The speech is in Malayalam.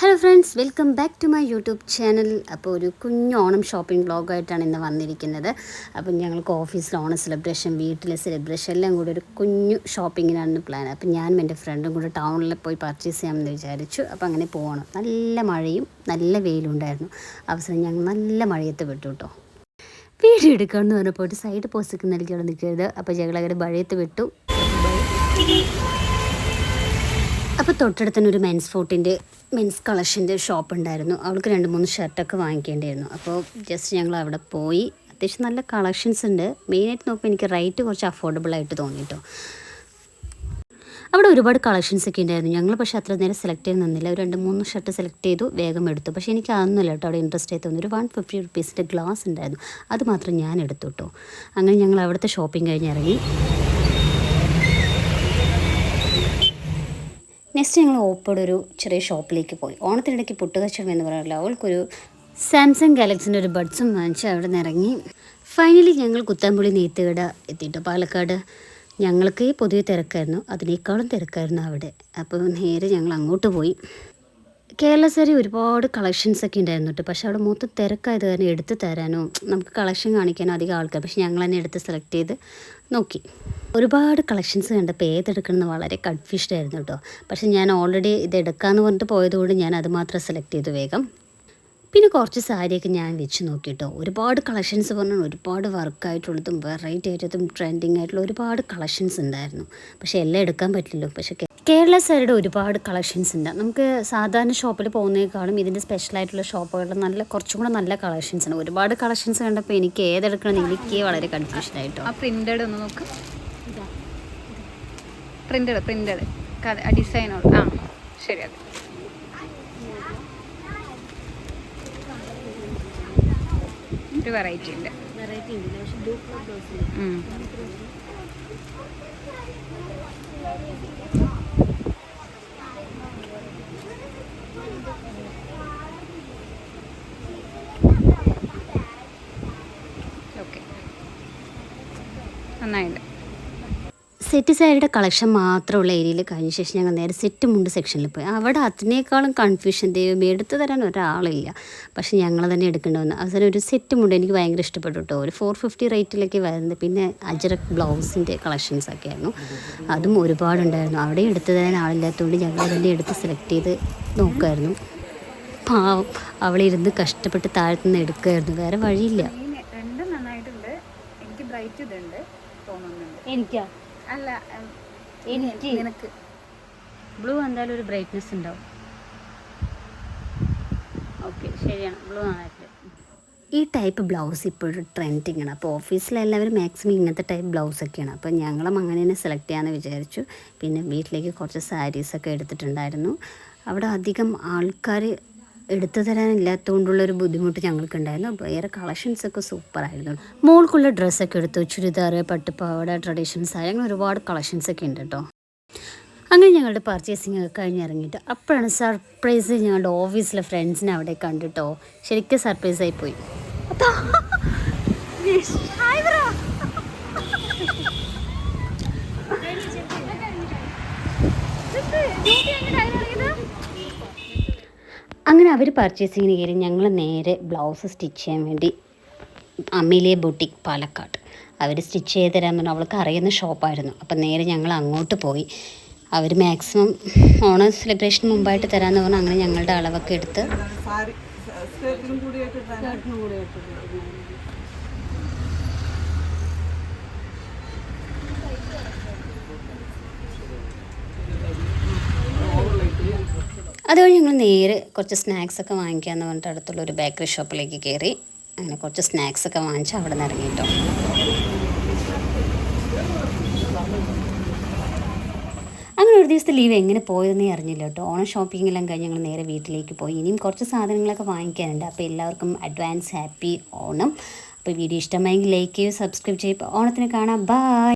Hello friends welcome back to my YouTube channel അപ്പോൾ ഒരു കുഞ്ഞു ഓണം ഷോപ്പിംഗ് ബ്ലോഗായിട്ടാണ് ഇന്ന് വന്നിരിക്കുന്നത്. അപ്പം ഞങ്ങൾക്ക് ഓഫീസിൽ ഓണം സെലിബ്രേഷൻ വീട്ടിലെ സെലിബ്രേഷൻ എല്ലാം കൂടി ഒരു കുഞ്ഞു ഷോപ്പിങ്ങിനാണ് പ്ലാൻ അപ്പം ഞാനും എന്റെ ഫ്രണ്ടും കൂടെ ടൗണിൽ പോയി പർച്ചേസ് ചെയ്യാമെന്ന് വിചാരിച്ചു. അപ്പം അങ്ങനെ പോകണം നല്ല മഴയും നല്ല വെയിലും ഉണ്ടായിരുന്നു. അവസരം ഞങ്ങൾ നല്ല മഴയത്ത് വിട്ടു കേട്ടോ വീഡിയോ എടുക്കാമെന്ന് പറഞ്ഞപ്പോൾ ഒരു സൈഡ് പോസ്റ്റൊക്കെ നൽകി അവിടെ നിൽക്കരുത്. അപ്പോൾ ഞങ്ങളങ്ങനെ മഴയത്ത് വിട്ടു. അപ്പോൾ തൊട്ടടുത്തന്നെ ഒരു മെൻസ് ഫോർട്ടിന്റെ മെൻസ് കളക്ഷന്റെ ഷോപ്പ് ഉണ്ടായിരുന്നു. അവൾക്ക് രണ്ട് മൂന്ന് ഷർട്ടൊക്കെ വാങ്ങിക്കേണ്ടിയിരുന്നു. അപ്പോൾ ജസ്റ്റ് ഞങ്ങൾ അവിടെ പോയി. അത്യാവശ്യം നല്ല കളക്ഷൻസ് ഉണ്ട്. മെയിനായിട്ട് നോക്കുമ്പോൾ എനിക്ക് റേറ്റ് കുറച്ച് അഫോർഡബിൾ ആയിട്ട് തോന്നിയിട്ടോ അവിടെ ഒരുപാട് കളക്ഷൻസ് ഒക്കെ ഉണ്ടായിരുന്നു. ഞങ്ങൾ പക്ഷേ അത്ര നേരം സെലക്ട് ചെയ്ത് നിന്നില്ല. ഒരു രണ്ട് മൂന്ന് ഷർട്ട് സെലക്ട് ചെയ്തു വേഗം എടുത്തു. പക്ഷേ എനിക്ക് അതൊന്നുമില്ല കേട്ടോ. അവിടെ ഇൻട്രസ്റ്റ് ആയി തോന്നി. ഒരു വൺ ഫിഫ്റ്റി റുപ്പീസിന്റെ ഗ്ലാസ് ഉണ്ടായിരുന്നു. അത് മാത്രം ഞാൻ എടുത്തു കേട്ടോ. അങ്ങനെ ഞങ്ങൾ അവിടുത്തെ ഷോപ്പിംഗ് കഴിഞ്ഞ് ഇറങ്ങി. നെക്സ്റ്റ് ഞങ്ങൾ ഓപ്പോടെ ഒരു ചെറിയ ഷോപ്പിലേക്ക് പോയി. ഓണത്തിനിടയ്ക്ക് പുട്ടുകച്ചവടം എന്ന് പറയാറില്ല അവൾക്കൊരു സാംസങ് ഗാലക്സിന്റെ ഒരു ബഡ്സും വാങ്ങിച്ച് അവിടെ നിന്ന് ഇറങ്ങി. ഫൈനലി ഞങ്ങൾ കുത്താമ്പുളി നെയ്ത്തുകട എത്തിയിട്ട്. പാലക്കാട് ഞങ്ങൾക്ക് പൊതുവെ തിരക്കായിരുന്നു. അതിനേക്കാളും തിരക്കായിരുന്നു അവിടെ. അപ്പോൾ നേരെ ഞങ്ങൾ അങ്ങോട്ട് പോയി. കേരള സാരി ഒരുപാട് കളക്ഷൻസ് ഒക്കെ ഉണ്ടായിരുന്നു കേട്ടോ പക്ഷെ അവിടെ മൊത്തം തിരക്കായത് കാരണം എടുത്ത് തരാനോ നമുക്ക് കളക്ഷൻ കാണിക്കാനോ അധികം ആൾക്കാർ പക്ഷെ ഞങ്ങൾ തന്നെ എടുത്ത് സെലക്ട് ചെയ്ത് നോക്കി. ഒരുപാട് കളക്ഷൻസ് കണ്ടപ്പോൾ ഏതെടുക്കണമെന്ന് വളരെ കൺഫ്യൂഷ്ഡ് ആയിരുന്നു കേട്ടോ. പക്ഷെ ഞാൻ ഓൾറെഡി ഇത് എടുക്കാമെന്ന് പറഞ്ഞിട്ട് പോയതുകൊണ്ട് ഞാൻ അത് മാത്രം സെലക്ട് ചെയ്തു വേഗം. പിന്നെ കുറച്ച് സാരിയൊക്കെ ഞാൻ വെച്ച് നോക്കിയിട്ടോ ഒരുപാട് കളക്ഷൻസ് പറഞ്ഞാൽ ഒരുപാട് വർക്കായിട്ടുള്ളതും വെറൈറ്റി ആയിട്ടുള്ളതും ട്രെൻഡിങ് ആയിട്ടുള്ള ഒരുപാട് കളക്ഷൻസ് ഉണ്ടായിരുന്നു. പക്ഷേ എല്ലാം എടുക്കാൻ പറ്റില്ലല്ലോ. പക്ഷേ കേരള സൈഡ് ഒരുപാട് കളക്ഷൻസ് ഉണ്ട്. നമുക്ക് സാധാരണ ഷോപ്പിൽ പോകുന്നതിനേക്കാളും ഇതിന്റെ സ്പെഷ്യലായിട്ടുള്ള ഷോപ്പുകളിൽ നല്ല കുറച്ചും കൂടെ നല്ല കളക്ഷൻസ് ഉണ്ട് ഒരുപാട് കളക്ഷൻസ് കണ്ടപ്പോൾ എനിക്ക് ഏതെടുക്കണം എനിക്ക് വളരെ കൺഫ്യൂഷൻ ആയിട്ടോ. ആ പ്രിന്റഡ് ഒന്ന് നോക്ക്. പ്രിന്റഡ് പ്രിന്റഡ് ഡിസൈനോ ആ ശരി അതെ. ഒരു വെറൈറ്റി ഉണ്ട്. വെറൈറ്റി ഉണ്ട് പക്ഷേ ബ്ലൂ കളർ ഉം. ഓക്കെ നന്നായിട്ടുണ്ട് സെറ്റ് സാരിയുടെ കളക്ഷൻ മാത്രമുള്ള ഏരിയയിൽ കഴിഞ്ഞ ശേഷം ഞങ്ങൾ നേരെ സെറ്റ് മുണ്ട് സെക്ഷനിൽ പോയി. അവിടെ അതിനേക്കാളും കൺഫ്യൂഷൻ ദൈവം എടുത്തു തരാൻ ഒരാളില്ല. പക്ഷെ ഞങ്ങൾ തന്നെ എടുക്കേണ്ടി വന്നു. അവസാനം ഒരു സെറ്റ് മുണ്ട് എനിക്ക് ഭയങ്കര ഇഷ്ടപ്പെട്ടു കേട്ടോ ഒരു ഫോർ ഫിഫ്റ്റി റേറ്റിലൊക്കെ വരുന്നത്. പിന്നെ അജറക് ബ്ലൗസിന്റെ കളക്ഷൻസ് ഒക്കെ ആയിരുന്നു. അതും ഒരുപാടുണ്ടായിരുന്നു അവിടെ എടുത്തു തരാൻ ആളില്ലാത്തതുകൊണ്ട് ഞങ്ങൾ തന്നെ എടുത്ത് സെലക്ട് ചെയ്ത് നോക്കുമായിരുന്നു പാവം. അവളിരുന്ന് കഷ്ടപ്പെട്ട് താഴ്ത്തുനിന്ന് എടുക്കുമായിരുന്നു വേറെ വഴിയില്ല. രണ്ടും നന്നായിട്ടുണ്ട്. എനിക്ക് ബ്രൈറ്റ് ഇതുണ്ട്. തോന്നുന്നുണ്ട്. എനിക്കാ? അല്ല എനിക്ക്. നിനക്ക്. ബ്ലൂ എന്തായാലും ഒരു ബ്രൈറ്റ്നെസ് ഉണ്ടാവും. ഓക്കെ ശരിയാണ്. ബ്ലൂ ഈ ടൈപ്പ് ബ്ലൗസ് ഇപ്പോഴും ട്രെൻഡിങ് ആണ് അപ്പോൾ ഓഫീസിലെല്ലാവരും മാക്സിമം ഇങ്ങനത്തെ ടൈപ്പ് ബ്ലൗസൊക്കെയാണ് അപ്പോൾ ഞങ്ങളും അങ്ങനെ തന്നെ സെലക്ട് ചെയ്യാമെന്ന് വിചാരിച്ചു. പിന്നെ വീട്ടിലേക്ക് കുറച്ച് സാരീസൊക്കെ എടുത്തിട്ടുണ്ടായിരുന്നു. അവിടെ അധികം ആൾക്കാർ എടുത്തു തരാനില്ലാത്തതുകൊണ്ടുള്ളൊരു ബുദ്ധിമുട്ട് ഞങ്ങൾക്കുണ്ടായിരുന്നു. കളക്ഷൻസ് കളക്ഷൻസൊക്കെ സൂപ്പറായിരുന്നു മോൾക്കുള്ള ഡ്രസ്സൊക്കെ എടുത്തു ചുരിദാർ പട്ടുപാവാട ട്രഡീഷണൽ സാരി അങ്ങനെ ഒരുപാട് കളക്ഷൻസ് ഒക്കെ ഉണ്ട് കേട്ടോ അങ്ങനെ ഞങ്ങളുടെ പർച്ചേസിങ് ഒക്കെ കഴിഞ്ഞിറങ്ങിയിട്ട് അപ്പോഴാണ് സർപ്രൈസ് ഞങ്ങളുടെ ഓഫീസിലെ ഫ്രണ്ട്സിനെ അവിടെ കണ്ടിട്ടോ ശരിക്കും സർപ്രൈസ് ആയി പോയി. അങ്ങനെ അവർ പർച്ചേസിങ്ങിന് കയറി ഞങ്ങൾ നേരെ ബ്ലൗസ് സ്റ്റിച്ച് ചെയ്യാൻ വേണ്ടി അമിലെ ബുട്ടിക് പാലക്കാട്. അവർ സ്റ്റിച്ച് ചെയ്ത് തരാൻ പറഞ്ഞു അവൾക്ക് അറിയുന്ന ഷോപ്പായിരുന്നു അപ്പം നേരെ ഞങ്ങൾ അങ്ങോട്ട് പോയി. അവർ മാക്സിമം ഓണം സെലിബ്രേഷൻ മുമ്പായിട്ട് തരാമെന്ന് പറഞ്ഞു അങ്ങനെ ഞങ്ങളുടെ അളവൊക്കെ എടുത്ത് അതുവഴി ഞങ്ങൾ നേരെ കുറച്ച് സ്നാക്സൊക്കെ വാങ്ങിക്കാമെന്ന് പറഞ്ഞിട്ട് അടുത്തുള്ള ഒരു ബേക്കറി ഷോപ്പിലേക്ക് കയറി അങ്ങനെ കുറച്ച് സ്നാക്സൊക്കെ വാങ്ങിച്ച് അവിടെ നിന്ന് ഇറങ്ങിയിട്ടോ അങ്ങനെ ഒരു ദിവസത്തെ ലീവ് എങ്ങനെ പോയതെന്നേ അറിഞ്ഞില്ല കേട്ടോ. ഓണം ഷോപ്പിംഗ് എല്ലാം കഴിഞ്ഞ് ഞങ്ങൾ നേരെ വീട്ടിലേക്ക് പോയി. ഇനിയും കുറച്ച് സാധനങ്ങളൊക്കെ വാങ്ങിക്കാനുണ്ട്. അപ്പോൾ എല്ലാവർക്കും അഡ്വാൻസ് ഹാപ്പി ഓണം. അപ്പോൾ വീഡിയോ ഇഷ്ടമായെങ്കിൽ ലൈക്ക് ചെയ്യുക സബ്സ്ക്രൈബ് ചെയ്യും ഓണത്തിന് കാണാം. ബൈ